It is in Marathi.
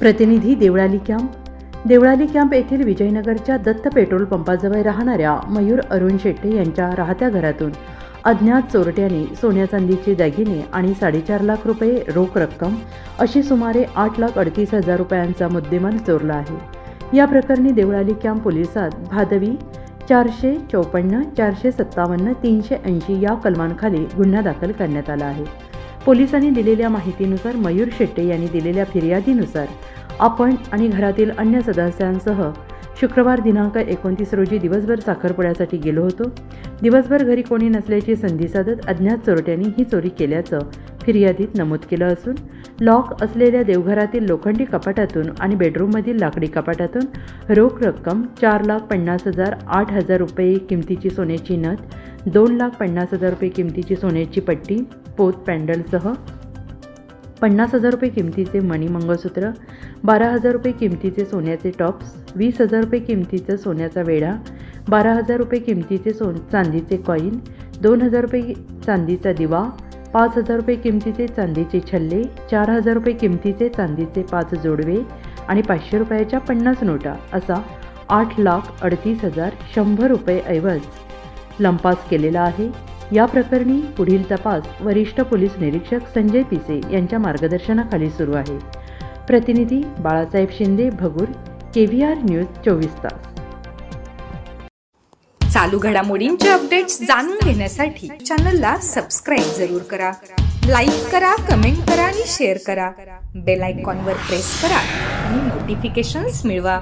प्रतिनिधी देवळाली कॅम्प. देवळाली कॅम्प येथील विजयनगरच्या दत्त पेट्रोल पंपाजवळ राहणाऱ्या मयूर अरुण शेट्टे यांच्या राहत्या घरातून अज्ञात चोरट्याने सोन्या चांदीचे दागिने आणि साडेचार लाख रुपये रोख रक्कम अशी सुमारे आठ लाख अडतीस हजार रुपयांचा मुद्देमाल चोरला आहे. या प्रकरणी देवळाली कॅम्प पोलिसात भादवी चारशे चौपन्न चारशे सत्तावन्न तीनशे ऐंशी या कलमांखाली गुन्हा दाखल करण्यात आला आहे. पोलिसांनी दिलेल्या माहितीनुसार मयूर शेट्टे यांनी दिलेल्या फिर्यादीनुसार आपण आणि घरातील अन्य सदस्यांसह शुक्रवार दिनांक एकोणतीस रोजी दिवसभर साखरपुड्यासाठी गेलो होतो. दिवसभर घरी कोणी नसल्याची संधी साधत अज्ञात चोरट्यांनी ही चोरी केल्याचं फिर्यादीत नमूद केलं असून लॉक असलेल्या देवघरातील लोखंडी कपाटातून आणि बेडरूममधील लाकडी कपाटातून रोख रक्कम चार लाख पन्नास हजार आठ हजार रुपये किमतीची सोन्याची नथ दोन लाख पन्नास हजार रुपये किमतीची सोन्याची पट्टी पोत पॅन्डलसह पन्नास हजार रुपये किमतीचे मणी मंगळसूत्र बारा हजार रुपये किमतीचे सोन्याचे टॉप्स वीस हजार रुपये किमतीचा सोन्याचा वेढा बारा हजार रुपये किमतीचे सोन चांदीचे कॉईन दोन हजार रुपये चांदीचा दिवा पाच हजार रुपये किमतीचे चांदीचे छल्ले चार हजार रुपये किमतीचे चांदीचे पाच जोडवे आणि पाचशे रुपयाच्या पन्नास नोटा असा आठ लाख अडतीस हजार शंभर रुपये ऐवज लंपास केलेला आहे. या प्रकरणी पुढील तपास वरिष्ठ पोलीस निरीक्षक संजय पिसे यांच्या मार्गदर्शनाखाली सुरू आहे. प्रतिनिधी Balasaheb Shinde Bhagur K V R news चोवीस तास. चालू घडामोडींचे अपडेट्स जाणून घेण्यासाठी चॅनलला सबस्क्राईब जरूर करा. लाईक करा कमेंट करा आणि शेअर करा. बेल आयकॉनवर प्रेस करा आणि नोटिफिकेशन्स मिळवा.